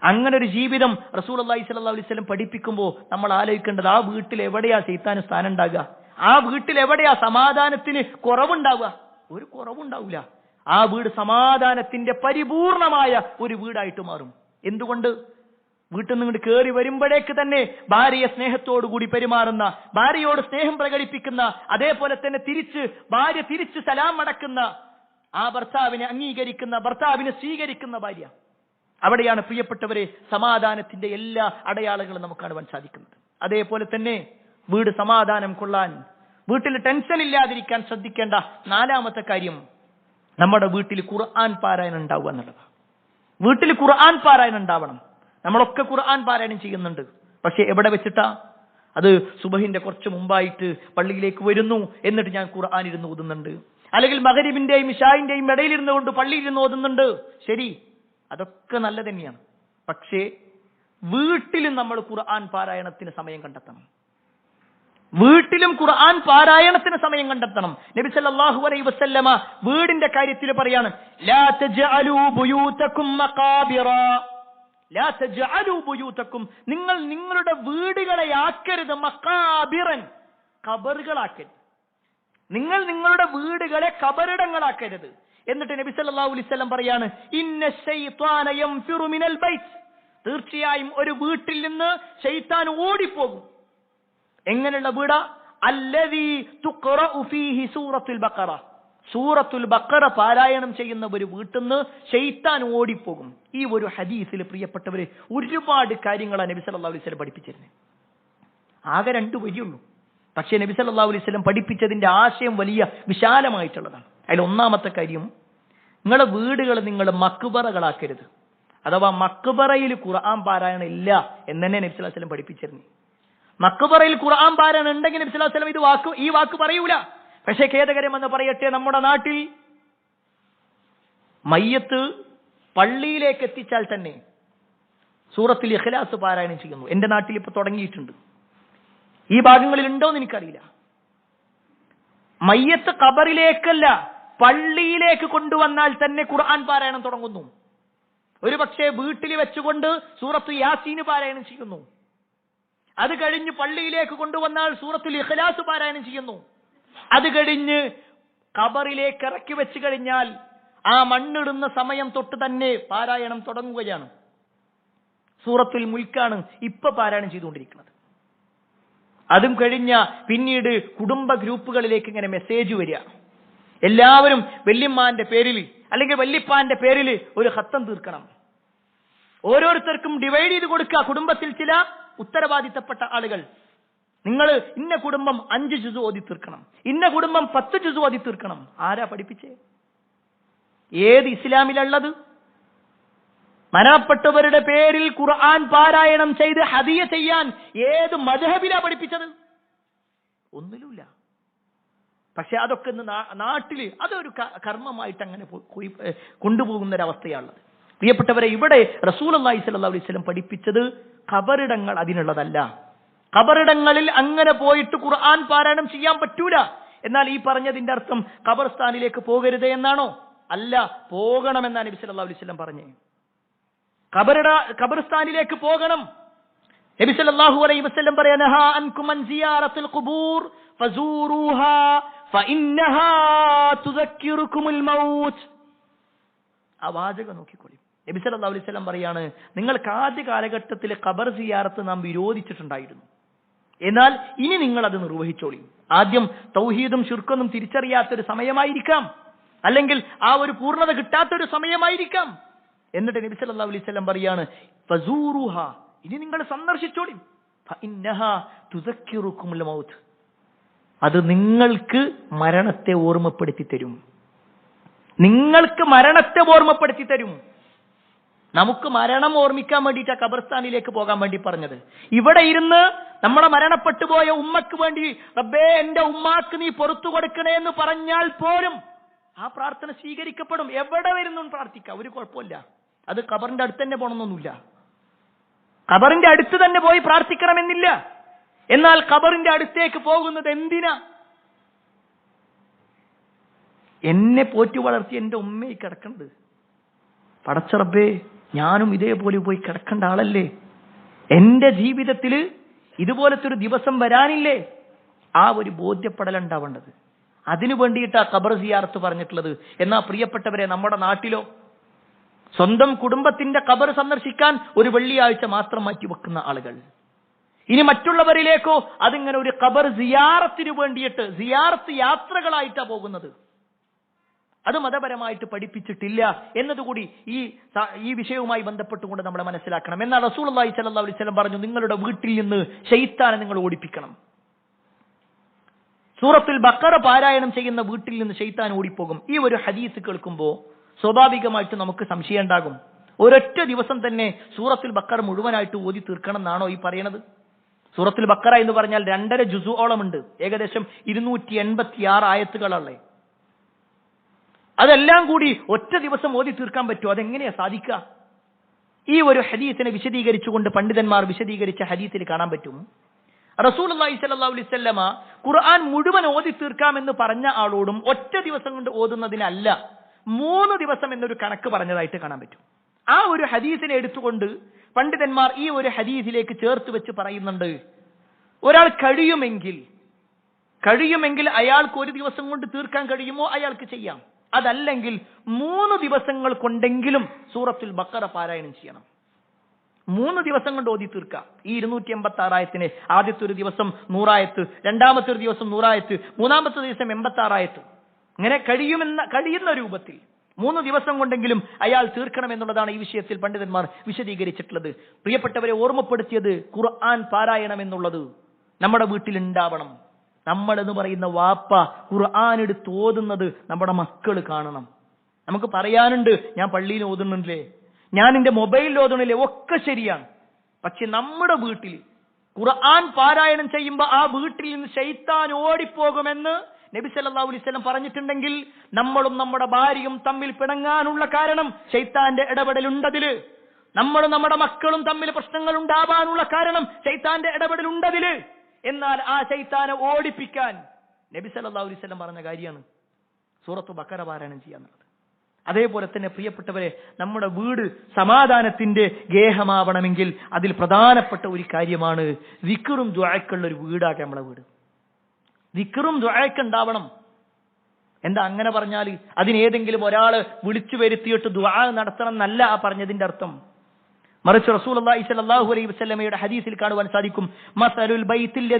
അങ്ങനെ ഒരു ജീവിതം റസൂൽ അള്ളാഹി സ്വല്ലാ അലൈഹി വസല്ലം പഠിപ്പിക്കുമ്പോൾ നമ്മൾ ആലോചിക്കേണ്ടത് ആ വീട്ടിൽ എവിടെയാ ചെയ്ത്താന് സ്ഥാനം ഉണ്ടാകുക? ആ വീട്ടിൽ എവിടെയാ സമാധാനത്തിന് കുറവുണ്ടാവുക? ഒരു കുറവുണ്ടാവില്ല ആ വീട് സമാധാനത്തിന്റെ പരിപൂർണമായ ഒരു വീടായിട്ട് മാറും. എന്തുകൊണ്ട്? വീട്ടിൽ നിന്ന് ഇങ്ങോട്ട് കയറി വരുമ്പോഴേക്ക് തന്നെ ഭാര്യയെ സ്നേഹത്തോടുകൂടി പെരുമാറുന്ന ഭാര്യയോട് സ്നേഹം പ്രകടിപ്പിക്കുന്ന അതേപോലെ തന്നെ തിരിച്ച് ഭാര്യ തിരിച്ച് സലാം അടക്കുന്ന ആ ഭർത്താവിനെ അംഗീകരിക്കുന്ന ഭർത്താവിനെ സ്വീകരിക്കുന്ന ഭാര്യ. അവിടെയാണ് പ്രിയപ്പെട്ടവരെ സമാധാനത്തിന്റെ എല്ലാ അടയാളങ്ങളും നമുക്ക് കാണുവാൻ സാധിക്കുന്നത്. അതേപോലെ തന്നെ വീട് സമാധാനം കൊള്ളാൻ. വീട്ടിൽ ടെൻഷൻ ഇല്ലാതിരിക്കാൻ ശ്രദ്ധിക്കേണ്ട നാലാമത്തെ കാര്യം നമ്മുടെ വീട്ടിൽ ഖുർആൻ പാരായണം ഉണ്ടാവുക എന്നുള്ളതാണ്. വീട്ടിൽ ഖുർആൻ പാരായണം ഉണ്ടാവണം. നമ്മളൊക്കെ ഖുർആൻ പാരായണം ചെയ്യുന്നുണ്ട്. പക്ഷെ എവിടെ വെച്ചിട്ടാ? അത് സുബഹിന്റെ കുറച്ച് മുമ്പായിട്ട് പള്ളിയിലേക്ക് വരുന്നു എന്നിട്ട് ഞാൻ ഖുർആൻ ഇരുന്ന് ഓതുന്നുണ്ട്. അല്ലെങ്കിൽ മകരിബിന്റെയും ഇഷായിന്റെയും ഇടയിലിരുന്ന് കൊണ്ട് പള്ളിയിലിരുന്ന് ഓതുന്നുണ്ട്. ശരി അതൊക്കെ നല്ല തന്നെയാണ്. പക്ഷേ വീട്ടിലും നമ്മൾ ഖുർആൻ പാരായണത്തിന് സമയം കണ്ടെത്തണം. വീട്ടിലും ഖുർആൻ പാരായണത്തിന് സമയം കണ്ടെത്തണം. നബി സല്ലല്ലാഹു അലൈഹി വസല്ലമ വീടിന്റെ കാര്യത്തിൽ പറയാണ് ലാ തജ്അലൂ ബുയൂതകും മഖാബിറ. ലാ തജ്അലൂ ബുയൂതകും നിങ്ങൾ നിങ്ങളുടെ വീടുകളെ ആക്കരുത് മഖാബിറൻ. ഖബറുകളാക്കരുത്. നിങ്ങൾ നിങ്ങളുടെ വീടുകളെ കബറിടങ്ങളാക്കരുത് എന്നിട്ട് നബി സല്ലല്ലാഹു അലൈഹി വസല്ലം പറയാണ് ഇന്ന ശൈത്വാന യംഫിറു മിനൽ ബൈത്ത്. തീർച്ചയായും ഒരു വീട്ടിൽ നിന്ന് ശൈത്താൻ ഓടിപ്പോകും. എങ്ങനെയുള്ള വീടാ? അല്ലവി തുക്കറ ഫീഹി സൂറത്തുൽ ബക്കറ സൂറത്തുൽ ബഖറ പാരായണം ചെയ്യുന്ന ഒരു വീട്ടിൽ നിന്ന് ഷെയ്ത്താൻ ഓടിപ്പോകും. ഈ ഒരു ഹദീസിൽ പ്രിയപ്പെട്ടവര് ഒരുപാട് കാര്യങ്ങൾ നബി സല്ലല്ലാഹു അലൈഹി വസല്ലം പഠിപ്പിച്ചിരുന്നത് ആകെ രണ്ട് വരിയുള്ളൂ പക്ഷേ നബി സല്ലല്ലാഹു അലൈഹി വസല്ലം പഠിപ്പിച്ചതിന്റെ ആശയം വലിയ വിശാലമായിട്ടുള്ളതാണ്. അതിൽ ഒന്നാമത്തെ കാര്യം നിങ്ങളുടെ വീടുകൾ നിങ്ങൾ മക്കുബറകളാക്കരുത് അഥവാ മക്കുബറയിൽ ഖുർആൻ പാരായണം ഇല്ല എന്ന് തന്നെ നബി വസല്ലം പഠിപ്പിച്ചിരുന്നു. മക്കുബറയിൽ ഖുർആൻ പാരായണം ഉണ്ടെങ്കിൽ നബി അലൈഹി വസല്ലം ഇത് വാക്ക് ഈ വാക്ക് പറയൂല. പക്ഷേ ഖേദകരമെന്ന് പറയട്ടെ നമ്മുടെ നാട്ടിൽ മയ്യത്ത് പള്ളിയിലേക്ക് എത്തിച്ചാൽ തന്നെ സൂറത്തിൽ ഇഖ്ലാസ് പാരായണം ചെയ്യുന്നു. എന്റെ നാട്ടിൽ ഇപ്പൊ തുടങ്ങിയിട്ടുണ്ട്. ഈ ഭാഗങ്ങളിൽ ഉണ്ടോ എന്ന് എനിക്കറിയില്ല. മയ്യത്ത് കബറിലേക്കല്ല പള്ളിയിലേക്ക് കൊണ്ടുവന്നാൽ തന്നെ ഖുർആൻ പാരായണം തുടങ്ങുന്നു. ഒരു പക്ഷേ വീട്ടിൽ വെച്ചുകൊണ്ട് സൂറത്ത് യാസീന് പാരായണം ചെയ്യുന്നു. അത് കഴിഞ്ഞ് പള്ളിയിലേക്ക് കൊണ്ടുവന്നാൽ സൂറത്തിൽ ഇഖ്ലാസ് പാരായണം ചെയ്യുന്നു. അത് കഴിഞ്ഞ് ഖബറിലേക്ക് ഇറക്കി വെച്ച് കഴിഞ്ഞാൽ ആ മണ്ണിടുന്ന സമയം തൊട്ട് തന്നെ പാരായണം തുടങ്ങുകയാണ്. സൂറത്തുൽ മുൽക്കാണ് ഇപ്പൊ പാരായണം ചെയ്തുകൊണ്ടിരിക്കുന്നത്. അതും കഴിഞ്ഞ പിന്നീട് കുടുംബ ഗ്രൂപ്പുകളിലേക്ക് ഇങ്ങനെ മെസ്സേജ് വരിക. എല്ലാവരും വല്യമ്മാന്റെ പേരിൽ അല്ലെങ്കിൽ വല്യപ്പാന്റെ പേരിൽ ഒരു ഹത്തം തീർക്കണം. ഓരോരുത്തർക്കും ഡിവൈഡ് ചെയ്ത് കൊടുക്കുക കുടുംബത്തിൽ ചില ഉത്തരവാദിത്തപ്പെട്ട ആളുകൾ. നിങ്ങൾ ഇന്ന കുടുംബം അഞ്ച് ജുസു ഓതി തീർക്കണം. ഇന്ന കുടുംബം പത്ത് ജുസു ഓതി തീർക്കണം. ആരാ പഠിപ്പിച്ചേ? ഏത് ഇസ്ലാമിലുള്ളത്? മരണപ്പെട്ടവരുടെ പേരിൽ ഖുർആൻ പാരായണം ചെയ്ത് ഹദിയ ചെയ്യാൻ ഏത് മധഹബിലാ പഠിപ്പിച്ചത്? ഒന്നിലുമില്ല. പക്ഷെ അതൊക്കെ ഇന്ന് നാ- നാട്ടിൽ അതൊരു കർമ്മമായിട്ട് അങ്ങനെ കൊണ്ടുപോകുന്ന ഒരു ഒരവസ്ഥയാണുള്ളത് പ്രിയപ്പെട്ടവരെ ഇവിടെ റസൂൽ അള്ളാഹി സ്വല്ലല്ലാഹു അലൈഹി വസല്ലം പഠിപ്പിച്ചത് ഖബറിടങ്ങൾ അതിനുള്ളതല്ല. ഖബറിടങ്ങളിൽ അങ്ങനെ പോയിട്ട് ഖുർആൻ പാരായണം ചെയ്യാൻ പറ്റൂല. എന്നാൽ ഈ പറഞ്ഞതിന്റെ അർത്ഥം ഖബർസ്ഥാനിലേക്ക് പോകരുത് എന്നാണോ? അല്ല പോകണമെന്നാണ് നബി സല്ലാ അലൈഹി വസല്ലം പറഞ്ഞത്. ഖബറിട ഖബർസ്ഥാനിലേക്ക് പോകണം. നബി സല്ലല്ലാഹു അലൈഹി വസല്ലം പറയാ നഹാ അൻകും അൻ സിയാറത്തുൽ ഖുബൂർ ഫസൂറുഹാ ഫഇന്നഹാ തുദക്കിറുകുമുൽ മൗത്ത്. ആ വാചകം നോക്കിക്കോളി. നബി സല്ലല്ലാഹു അലൈഹി വസല്ലം പറയാണ് നിങ്ങൾക്ക് ആദ്യ കാലഘട്ടത്തിൽ ഖബർ സിയാറത്ത് നാം വിരോധിച്ചിട്ടുണ്ടായിരുന്നു. എന്നാൽ ഇനി നിങ്ങൾ അത് നിർവഹിച്ചോളി. ആദ്യം തൗഹീദും ശുർക്കൊന്നും തിരിച്ചറിയാത്തൊരു സമയമായിരിക്കാം. അല്ലെങ്കിൽ ആ ഒരു പൂർണത കിട്ടാത്തൊരു സമയമായിരിക്കാം. എന്നിട്ട് നബി സല്ലല്ലാഹു അലൈഹി വസല്ലം പറയാണ് ഇനി നിങ്ങൾ സന്ദർശിച്ചോളി. മൗത്ത്. അത് നിങ്ങൾക്ക് മരണത്തെ ഓർമ്മപ്പെടുത്തി തരും നിങ്ങൾക്ക് മരണത്തെ ഓർമ്മപ്പെടുത്തി തരും നമുക്ക് മരണം ഓർമ്മിക്കാൻ വേണ്ടിയിട്ട് ആ പോകാൻ വേണ്ടി പറഞ്ഞത്. ഇവിടെ ഇരുന്ന് നമ്മളെ മരണപ്പെട്ടു പോയ ഉമ്മക്ക് വേണ്ടി റബ്ബേ എന്റെ ഉമ്മാക്ക് നീ പുറത്തു കൊടുക്കണേ എന്ന് പറഞ്ഞാൽ പോലും ആ പ്രാർത്ഥന സ്വീകരിക്കപ്പെടും. എവിടെ വരുന്നു പ്രാർത്ഥിക്കാം. ഒരു കുഴപ്പമില്ല. അത് ഖബറിന്റെ അടുത്ത് തന്നെ പോകണമെന്നൊന്നുമില്ല. ഖബറിന്റെ അടുത്ത് തന്നെ പോയി പ്രാർത്ഥിക്കണമെന്നില്ല. എന്നാൽ ഖബറിന്റെ അടുത്തേക്ക് പോകുന്നത് എന്തിനാ? എന്നെ പോറ്റി വളർത്തി എന്റെ ഉമ്മയെ കിടക്കണ്ട്. പടച്ചറബേ ഞാനും ഇതേപോലെ പോയി കിടക്കേണ്ട ആളല്ലേ? എന്റെ ജീവിതത്തിൽ ഇതുപോലത്തെ ഒരു ദിവസം വരാനില്ലേ? ആ ഒരു ബോധ്യപ്പെടൽ ഉണ്ടാവേണ്ടത്. അതിനു വേണ്ടിയിട്ട് ആ ഖബർ സിയാർത്ത് പറഞ്ഞിട്ടുള്ളത്. എന്നാ പ്രിയപ്പെട്ടവരെ നമ്മുടെ നാട്ടിലോ സ്വന്തം കുടുംബത്തിന്റെ കബർ സന്ദർശിക്കാൻ ഒരു വെള്ളിയാഴ്ച മാത്രം മാറ്റി വെക്കുന്ന ആളുകൾ. ഇനി മറ്റുള്ളവരിലേക്കോ അതിങ്ങനെ ഒരു കബർ സിയാറത്തിന് വേണ്ടിയിട്ട് സിയാറത്ത് യാത്രകളായിട്ടാ പോകുന്നത്. അത് മതപരമായിട്ട് പഠിപ്പിച്ചിട്ടില്ല എന്നതുകൂടി ഈ ഈ വിഷയവുമായി ബന്ധപ്പെട്ടുകൊണ്ട് നമ്മൾ മനസ്സിലാക്കണം. എന്നാൽ റസൂൽ അള്ളാഹി സല്ലാ അലൈവലം പറഞ്ഞു നിങ്ങളുടെ വീട്ടിൽ നിന്ന് ശൈത്താനെ നിങ്ങൾ ഓടിപ്പിക്കണം. സൂറത്തിൽ ബക്കറ പാരായണം ചെയ്യുന്ന വീട്ടിൽ നിന്ന് ശൈത്താൻ ഓടിപ്പോകും. ഈ ഒരു ഹദീസ് കേൾക്കുമ്പോൾ സ്വാഭാവികമായിട്ട് നമുക്ക് സംശയം ഉണ്ടാകും. ഒരൊറ്റ ദിവസം തന്നെ സൂറത്തിൽ ബക്കർ മുഴുവനായിട്ട് ഓതി തീർക്കണം എന്നാണോ ഈ പറയണത്? സൂറത്തിൽ ബക്കറ എന്ന് പറഞ്ഞാൽ രണ്ടര ജുസുവോളം ഉണ്ട് ഏകദേശം ഇരുന്നൂറ്റി എൺപത്തി ആറ് ആയത്തുകളല്ലേ? അതെല്ലാം കൂടി ഒറ്റ ദിവസം ഓതി തീർക്കാൻ പറ്റുമോ? അതെങ്ങനെയാ സാധിക്കുക? ഈ ഒരു ഹദീസിനെ വിശദീകരിച്ചുകൊണ്ട് പണ്ഡിതന്മാർ വിശദീകരിച്ച ഹദീസിൽ കാണാൻ പറ്റും. റസൂൽ അള്ളാഹി വസല്ലമ ഖുർആൻ മുഴുവൻ ഓതി തീർക്കാമെന്ന് പറഞ്ഞ ആളോടും ഒറ്റ ദിവസം കൊണ്ട് ഓതുന്നതിനല്ല മൂന്ന് ദിവസം എന്നൊരു കണക്ക് പറഞ്ഞതായിട്ട് കാണാൻ പറ്റും. ആ ഒരു ഹദീസിനെ എടുത്തുകൊണ്ട് പണ്ഡിതന്മാർ ഈ ഒരു ഹദീസിലേക്ക് ചേർത്ത് വെച്ച് പറയുന്നുണ്ട്. ഒരാൾ കഴിയുമെങ്കിൽ കഴിയുമെങ്കിൽ അയാൾക്ക് ഒരു ദിവസം കൊണ്ട് തീർക്കാൻ കഴിയുമോ? അയാൾക്ക് ചെയ്യാം. അതല്ലെങ്കിൽ മൂന്ന് ദിവസങ്ങൾ കൊണ്ടെങ്കിലും സൂറത്തുൽ ബക്കറ പാരായണം ചെയ്യണം. മൂന്ന് ദിവസം കൊണ്ട് ഓതി തീർക്കാം. ഈ ഇരുന്നൂറ്റി എൺപത്തി ആറായത്തിന് ആദ്യത്തെ ഒരു ദിവസം നൂറായത്ത് രണ്ടാമത്തെ ഒരു ദിവസം നൂറായത്ത് മൂന്നാമത്തെ ദിവസം എൺപത്തി ആറായത്ത് അങ്ങനെ കഴിയുമെന്ന കഴിയുന്ന രൂപത്തിൽ മൂന്ന് ദിവസം കൊണ്ടെങ്കിലും അയാൾ തീർക്കണം എന്നുള്ളതാണ് ഈ വിഷയത്തിൽ പണ്ഡിതന്മാർ വിശദീകരിച്ചിട്ടുള്ളത്. പ്രിയപ്പെട്ടവരെ ഓർമ്മപ്പെടുത്തിയത് ഖുർആൻ പാരായണം എന്നുള്ളത് നമ്മുടെ വീട്ടിൽ ഉണ്ടാവണം നമ്മൾ എന്ന് പറയുന്ന വാപ്പ ഖുർആൻ എടുത്ത് ഓതുന്നത് നമ്മുടെ മക്കൾ കാണണം. നമുക്ക് പറയാനുണ്ട് ഞാൻ പള്ളിയിൽ ഓതുന്നില്ലേ ഞാൻ എന്റെ മൊബൈലിൽ ഓതുന്നില്ലേ? ഒക്കെ ശരിയാണ്. പക്ഷെ നമ്മുടെ വീട്ടിൽ ഖുർആൻ പാരായണം ചെയ്യുമ്പോൾ ആ വീട്ടിൽ നിന്ന് ശൈത്താൻ ഓടിപ്പോകുമെന്ന് നബി സല്ലല്ലാഹു അലൈഹി വസല്ലം പറഞ്ഞിട്ടുണ്ടെങ്കിൽ നമ്മളും നമ്മുടെ ഭാര്യയും തമ്മിൽ പിണങ്ങാനുള്ള കാരണം ശൈത്താന്റെ ഇടപെടലുണ്ടതിൽ. നമ്മളും നമ്മുടെ മക്കളും തമ്മിൽ പ്രശ്നങ്ങൾ ഉണ്ടാവാനുള്ള കാരണം ശൈത്താന്റെ ഇടപെടലുണ്ടതിൽ. എന്നാൽ ആ ശൈത്താനെ ഓടിപ്പിക്കാൻ നബി സല്ലാ അലൈഹി വസല്ലം പറഞ്ഞ കാര്യമാണ്. സൂറത്ത് ബക്കര പാരായണം ചെയ്യാന്നുള്ളത് അതേപോലെ തന്നെ പ്രിയപ്പെട്ടവരെ നമ്മുടെ വീട് സമാധാനത്തിന്റെ ഗേഹമാവണമെങ്കിൽ അതിൽ പ്രധാനപ്പെട്ട ഒരു കാര്യമാണ് വിക്കറും ദ്വായക്കുള്ള ഒരു വീടാകെ നമ്മളെ വീട്. വിക്കറും ദ്വായക്കുണ്ടാവണം എന്താ അങ്ങനെ പറഞ്ഞാൽ അതിനേതെങ്കിലും ഒരാൾ വിളിച്ചു വരുത്തിയിട്ട് ദ്വാ നടത്തണം എന്നല്ല ആ പറഞ്ഞതിന്റെ അർത്ഥം. മറിച്ച് റസൂൽ അള്ളാഹി അലൈഹി വസല്ലമയുടെ ഹദീസിൽ കാണുവാൻ സാധിക്കും. മസലുൽ ബൈത്തിൽ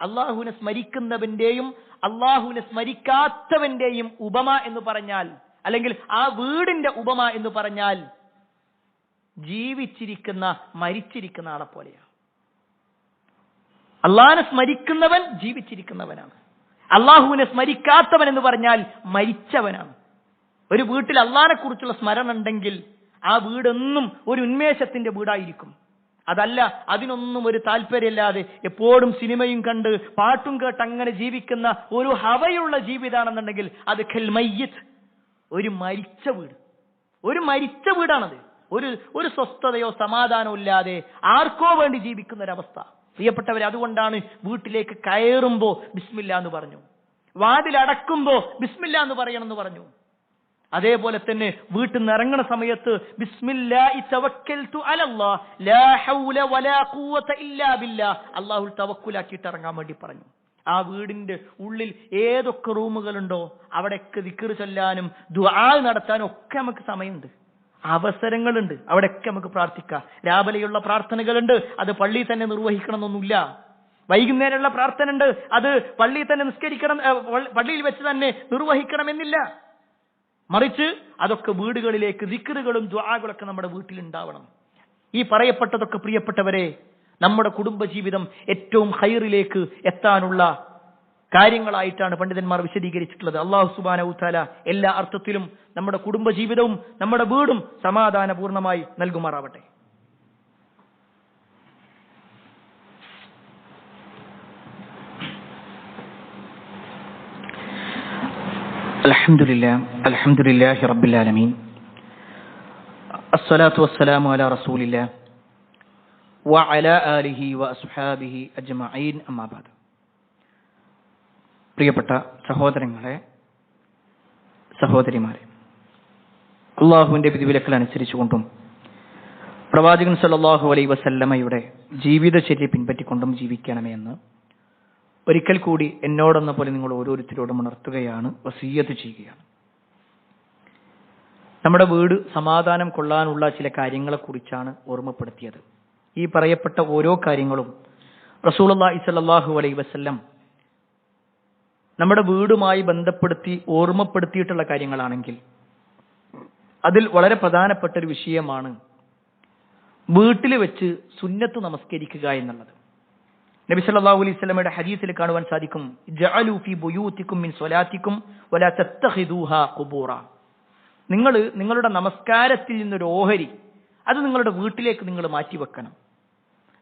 അള്ളാഹുവിനെ സ്മരിക്കുന്നവന്റെയും അള്ളാഹുവിനെ സ്മരിക്കാത്തവന്റെയും ഉപമ എന്ന് പറഞ്ഞാൽ അല്ലെങ്കിൽ ആ വീടിന്റെ ഉപമ എന്ന് പറഞ്ഞാൽ ജീവിച്ചിരിക്കുന്ന മരിച്ചിരിക്കുന്ന ആളെ പോലെയാണ് അള്ളാഹിനെ സ്മരിക്കുന്നവൻ ജീവിച്ചിരിക്കുന്നവനാണ്. അള്ളാഹുവിനെ സ്മരിക്കാത്തവൻ എന്ന് പറഞ്ഞാൽ മരിച്ചവനാണ്. ഒരു വീട്ടിൽ അള്ളാഹിനെ കുറിച്ചുള്ള സ്മരണ ഉണ്ടെങ്കിൽ ആ വീടെന്നും ഒരു ഉന്മേഷത്തിന്റെ വീടായിരിക്കും. അതല്ല അതിനൊന്നും ഒരു താല്പര്യമില്ലാതെ എപ്പോഴും സിനിമയും കണ്ട് പാട്ടും കേട്ട് അങ്ങനെ ജീവിക്കുന്ന ഒരു ഹവയുള്ള ജീവിതാണെന്നുണ്ടെങ്കിൽ അത് ഖൽ മയ്യിത്ത്. ഒരു മരിച്ച വീട്. ഒരു മരിച്ച വീടാണത്. ഒരു ഒരു സ്വസ്ഥതയോ സമാധാനമോ ഇല്ലാതെ ആർക്കോ വേണ്ടി ജീവിക്കുന്ന ഒരവസ്ഥ. പ്രിയപ്പെട്ടവരെ അതുകൊണ്ടാണ് വീട്ടിലേക്ക് കയറുമ്പോ ബിസ്മില്ല എന്ന് പറഞ്ഞു. വാതിലടക്കുമ്പോ ബിസ്മില്ല എന്ന് പറയണമെന്ന് പറഞ്ഞു. അതേപോലെ തന്നെ വീട്ടിൽ നിന്ന് ഇറങ്ങണ സമയത്ത് അല്ലാഹുൽ തവക്കുലാക്കിയിട്ട് ഇറങ്ങാൻ വേണ്ടി പറഞ്ഞു. ആ വീടിന്റെ ഉള്ളിൽ ഏതൊക്കെ റൂമുകളുണ്ടോ അവിടെയൊക്കെ ദിക്ർ ചൊല്ലാനും ദുആ നടത്താനും ഒക്കെ നമുക്ക് സമയമുണ്ട്. അവസരങ്ങളുണ്ട്. അവിടെയൊക്കെ നമുക്ക് പ്രാർത്ഥിക്കാം. രാവിലെയുള്ള പ്രാർത്ഥനകളുണ്ട്. അത് പള്ളിയിൽ തന്നെ നിർവഹിക്കണമെന്നൊന്നുമില്ല. വൈകുന്നേരമുള്ള പ്രാർത്ഥന ഉണ്ട് അത് പള്ളിയിൽ തന്നെ നിസ്കരിക്കണം പള്ളിയിൽ വെച്ച് തന്നെ നിർവഹിക്കണമെന്നില്ല. മറിച്ച് അതൊക്കെ വീടുകളിലേക്ക് ദിക്കറുകളും ദ്വാകളൊക്കെ നമ്മുടെ വീട്ടിൽ ഉണ്ടാവണം. ഈ പറയപ്പെട്ടതൊക്കെ പ്രിയപ്പെട്ടവരെ നമ്മുടെ കുടുംബജീവിതം ഏറ്റവും ഹൈറിലേക്ക് എത്താനുള്ള കാര്യങ്ങളായിട്ടാണ് പണ്ഡിതന്മാർ വിശദീകരിച്ചിട്ടുള്ളത് അള്ളാഹു സുബാന ഉത്താല എല്ലാ അർത്ഥത്തിലും നമ്മുടെ കുടുംബ ജീവിതവും നമ്മുടെ വീടും സമാധാനപൂർണമായി നൽകുമാറാവട്ടെ الحمد لله الحمد لله رب العالمين الصلاة والسلام على رسول الله وعلى آله وأصحابه أجمعين أما بعد പ്രിയപ്പെട്ട സഹോദരങ്ങളെ സഹോദരിമാരെ അള്ളാഹുവിന്റെ വിധിവിലക്കൽ അനുസരിച്ചുകൊണ്ടും പ്രവാചകൻ സല്ലാഹു അലൈ വസല്ലമയുടെ ജീവിതചര്യ പിൻപറ്റിക്കൊണ്ടും ജീവിക്കണമേ എന്ന് ഒരിക്കൽ കൂടി എന്നോടെന്ന പോലെ നിങ്ങൾ ഓരോരുത്തരോടും ഉണർത്തുകയാണ് വസീയത്ത് ചെയ്യുകയാണ്. നമ്മുടെ വീട് സമാധാനം കൊള്ളാനുള്ള ചില കാര്യങ്ങളെക്കുറിച്ചാണ് ഓർമ്മപ്പെടുത്തിയത്. ഈ പറയപ്പെട്ട ഓരോ കാര്യങ്ങളും റസൂൾ അള്ളാഹി സല്ലാഹു അലൈ വസല്ലം നമ്മുടെ വീടുമായി ബന്ധപ്പെടുത്തി ഓർമ്മപ്പെടുത്തിയിട്ടുള്ള കാര്യങ്ങളാണെങ്കിൽ അതിൽ വളരെ പ്രധാനപ്പെട്ട ഒരു വിഷയമാണ് വീട്ടിൽ വെച്ച് സുന്നത്ത് നമസ്കരിക്കുക എന്നുള്ളത്. നബി സല്ലല്ലാഹു അലൈഹി വസല്ലമയുടെ ഹദീസിൽ കാണുവാൻ സാധിക്കും ജഅലു ഫി മിൻ വലാ ഖുബൂറ. നിങ്ങൾ നിങ്ങളുടെ നമസ്കാരത്തിൽ നിന്നൊരു ഓഹരി അത് നിങ്ങളുടെ വീട്ടിലേക്ക് നിങ്ങൾ മാറ്റി വെക്കണം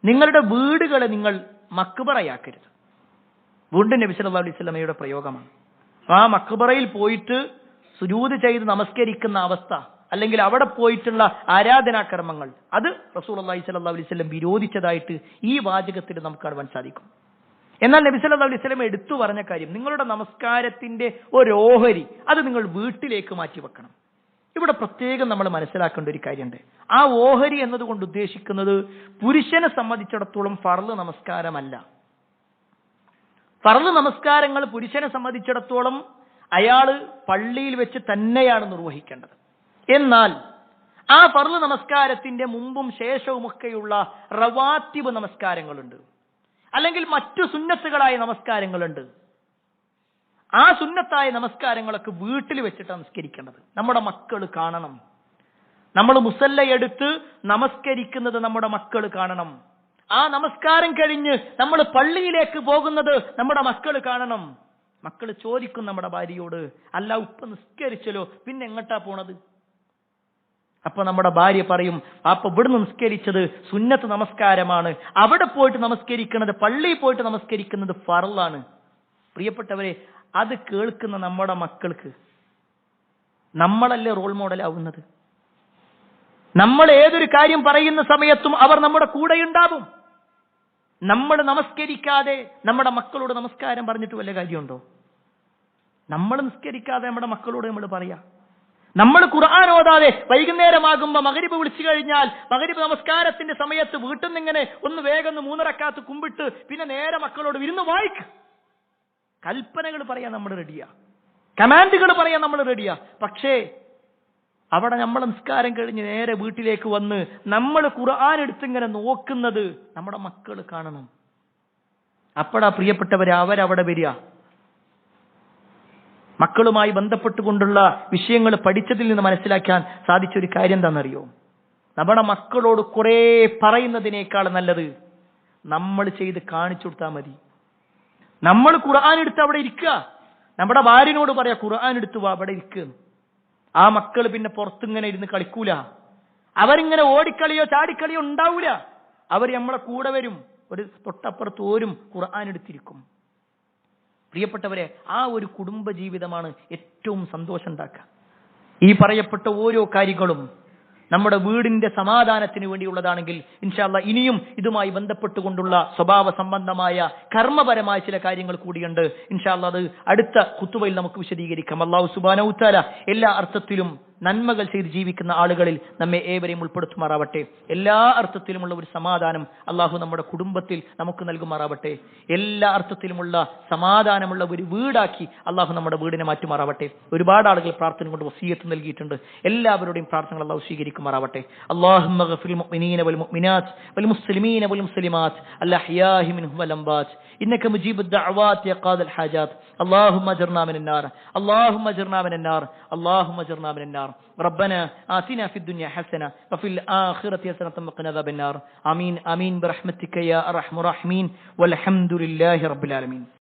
നിങ്ങളുടെ വീടുകളെ നിങ്ങൾ മക്ബറയാക്കരുത്. വീണ്ടും നബി സല്ലല്ലാഹു അലൈഹി സ്വലമയുടെ പ്രയോഗമാണ്. ആ മക്ബറയിൽ പോയിട്ട് സുജൂദ് ചെയ്ത് നമസ്കരിക്കുന്ന അവസ്ഥ അല്ലെങ്കിൽ അവിടെ പോയിട്ടുള്ള ആരാധനാക്രമങ്ങൾ അത് റസൂൽ അള്ളാഹി സല്ലല്ലാഹു അലൈഹി വസല്ലം വിരോധിച്ചതായിട്ട് ഈ വാചകത്തിൽ നമുക്ക് കാണുവാൻ സാധിക്കും. എന്നാൽ നബി സല്ലല്ലാഹു അലൈഹി സ്വലം എടുത്തു പറഞ്ഞ കാര്യം നിങ്ങളുടെ നമസ്കാരത്തിന്റെ ഒരു ഓഹരി അത് നിങ്ങൾ വീട്ടിലേക്ക് മാറ്റി വെക്കണം. ഇവിടെ പ്രത്യേകം നമ്മൾ മനസ്സിലാക്കേണ്ട ഒരു കാര്യമുണ്ട്. ആ ഓഹരി എന്നതുകൊണ്ട് ഉദ്ദേശിക്കുന്നത് പുരുഷനെ സംബന്ധിച്ചിടത്തോളം ഫർൾ നമസ്കാരമല്ല. ഫർൾ നമസ്കാരങ്ങൾ പുരുഷനെ സംബന്ധിച്ചിടത്തോളം അയാൾ പള്ളിയിൽ വെച്ച് തന്നെയാണ് നിർവഹിക്കേണ്ടത്. എന്നാൽ ആ ഫർൾ നമസ്കാരത്തിന്റെ മുമ്പും ശേഷവുമൊക്കെയുള്ള റവാത്തിബ് നമസ്കാരങ്ങളുണ്ട്. അല്ലെങ്കിൽ മറ്റു സുന്നത്തുകളായ നമസ്കാരങ്ങളുണ്ട്. ആ സുന്നത്തായ നമസ്കാരങ്ങളൊക്കെ വീട്ടിൽ വെച്ചിട്ട് നമസ്കരിക്കേണ്ടത്. നമ്മുടെ മക്കൾ കാണണം. നമ്മൾ മുസല്ല എടുത്ത് നമസ്കരിക്കുന്നത് നമ്മുടെ മക്കൾ കാണണം. ആ നമസ്കാരം കഴിഞ്ഞ് നമ്മൾ പള്ളിയിലേക്ക് പോകുന്നത് നമ്മുടെ മക്കൾ കാണണം. മക്കൾ ചോദിക്കും നമ്മുടെ ഭാര്യയോട് അല്ല ഉപ്പ നിസ്കരിച്ചല്ലോ പിന്നെ എങ്ങട്ടാ പോണത്? അപ്പൊ നമ്മുടെ ഭാര്യ പറയും അപ്പൊ ഇവിടെ നിസ്കരിച്ചത് സുന്നത്ത് നമസ്കാരമാണ്. അവിടെ പോയിട്ട് നമസ്കരിക്കുന്നത് പള്ളിയിൽ പോയിട്ട് നമസ്കരിക്കുന്നത് ഫറലാണ് പ്രിയപ്പെട്ടവരെ അത് കേൾക്കുന്ന നമ്മുടെ മക്കൾക്ക് നമ്മളല്ലേ റോൾ മോഡൽ ആവുന്നത് നമ്മൾ ഏതൊരു കാര്യം പറയുന്ന സമയത്തും അവർ നമ്മുടെ കൂടെയുണ്ടാവും. നമ്മൾ നമസ്കരിക്കാതെ നമ്മുടെ മക്കളോട് നമസ്കാരം പറഞ്ഞിട്ട് വല്ല കാര്യമുണ്ടോ? നമ്മൾ നിസ്കരിക്കാതെ നമ്മുടെ മക്കളോട് നമ്മൾ പറയാം. നമ്മൾ ഖുർആൻ ഓതാതെ വൈകുന്നേരമാകുമ്പോ മകരിബ് വിളിച്ചു കഴിഞ്ഞാൽ മകരിബ് നമസ്കാരത്തിന്റെ സമയത്ത് വീട്ടിൽ നിന്ന് ഇങ്ങനെ ഒന്ന് വേഗം ഒന്ന് മൂന്നരക്കാത്ത് കുമ്പിട്ട് പിന്നെ നേരെ മക്കളോട് വിരുന്ന് വായിക്ക്. കൽപ്പനകൾ പറയാൻ നമ്മൾ റെഡിയാ. കമാൻഡുകൾ പറയാൻ നമ്മൾ റെഡിയാ. പക്ഷേ അവിടെ നമ്മൾ നിസ്കാരം കഴിഞ്ഞ് നേരെ വീട്ടിലേക്ക് വന്ന് നമ്മൾ ഖുർആൻ എടുത്തിങ്ങനെ നോക്കുന്നത് നമ്മുടെ മക്കൾ കാണണം. അപ്പോഴാ പ്രിയപ്പെട്ടവരെ അവരവിടെ വരിക. മക്കളുമായി ബന്ധപ്പെട്ടുകൊണ്ടുള്ള വിഷയങ്ങൾ പഠിച്ചതിൽ നിന്ന് മനസ്സിലാക്കാൻ സാധിച്ച ഒരു കാര്യം എന്താണെന്നറിയോ? നമ്മുടെ മക്കളോട് കുറെ പറയുന്നതിനേക്കാൾ നല്ലത് നമ്മൾ ചെയ്ത് കാണിച്ചു കൊടുത്താൽ മതി. നമ്മൾ ഖുർആൻ എടുത്ത് അവിടെ ഇരിക്കുക. നമ്മുടെ ഭാര്യനോട് പറയാ ഖുർആൻ എടുത്ത് അവിടെ ഇരിക്കുക ആ മക്കൾ പിന്നെ പുറത്തിങ്ങനെ ഇരുന്ന് കളിക്കൂല. അവരിങ്ങനെ ഓടിക്കളിയോ ചാടിക്കളിയോ ഉണ്ടാവൂല. അവർ നമ്മളെ കൂടെ വരും. ഒരു തൊട്ടപ്പുറത്ത് ഓരും ഖുർആൻ എടുത്തിരിക്കും. പ്രിയപ്പെട്ടവരെ ആ ഒരു കുടുംബ ജീവിതമാണ് ഏറ്റവും സന്തോഷം ഉണ്ടാക്കുക ഈ പറയപ്പെട്ട ഓരോ കാര്യങ്ങളും നമ്മുടെ വീടിന്റെ സമാധാനത്തിന് വേണ്ടിയുള്ളതാണെങ്കിൽ ഇൻഷാല്ല ഇനിയും ഇതുമായി ബന്ധപ്പെട്ടുകൊണ്ടുള്ള സ്വഭാവ സംബന്ധമായ കർമ്മപരമായ ചില കാര്യങ്ങൾ കൂടിയുണ്ട്. ഇൻഷാല്ല അത് അടുത്ത കുത്തുവയിൽ നമുക്ക് വിശദീകരിക്കാം. അള്ളാഹു സുബാന ഉത്താല എല്ലാ അർത്ഥത്തിലും നന്മകൾ ചെയ്ത് ജീവിക്കുന്ന ആളുകളിൽ നമ്മെ ഏവരെയും ഉൾപ്പെടുത്തുമാറാവട്ടെ എല്ലാ അർത്ഥത്തിലുമുള്ള ഒരു സമാധാനം അള്ളാഹു നമ്മുടെ കുടുംബത്തിൽ നമുക്ക് നൽകുമാറാവട്ടെ എല്ലാ അർത്ഥത്തിലുമുള്ള സമാധാനമുള്ള ഒരു വീടാക്കി അള്ളാഹു നമ്മുടെ വീടിനെ മാറ്റുമാറാവട്ടെ ഒരുപാട് ആളുകൾ പ്രാർത്ഥന കൊണ്ട് വസീയത്ത് നൽകിയിട്ടുണ്ട് എല്ലാവരുടെയും പ്രാർത്ഥനകൾ അള്ളാഹു സ്വീകരിക്കുമാറാവട്ടെ والمسلمين والمسلمات الأحياء منهم والأموات إنك مجيب الدعوات يا قاضي الحاجات اللهم اجرنا من النار اللهم اجرنا من النار اللهم اجرنا من النار. ربنا آتنا في الدنيا حسنة وفي الآخرة حسنة وقنا عذاب النار. آمين آمين برحمتك يا أرحم الراحمين. والحمد لله رب العالمين.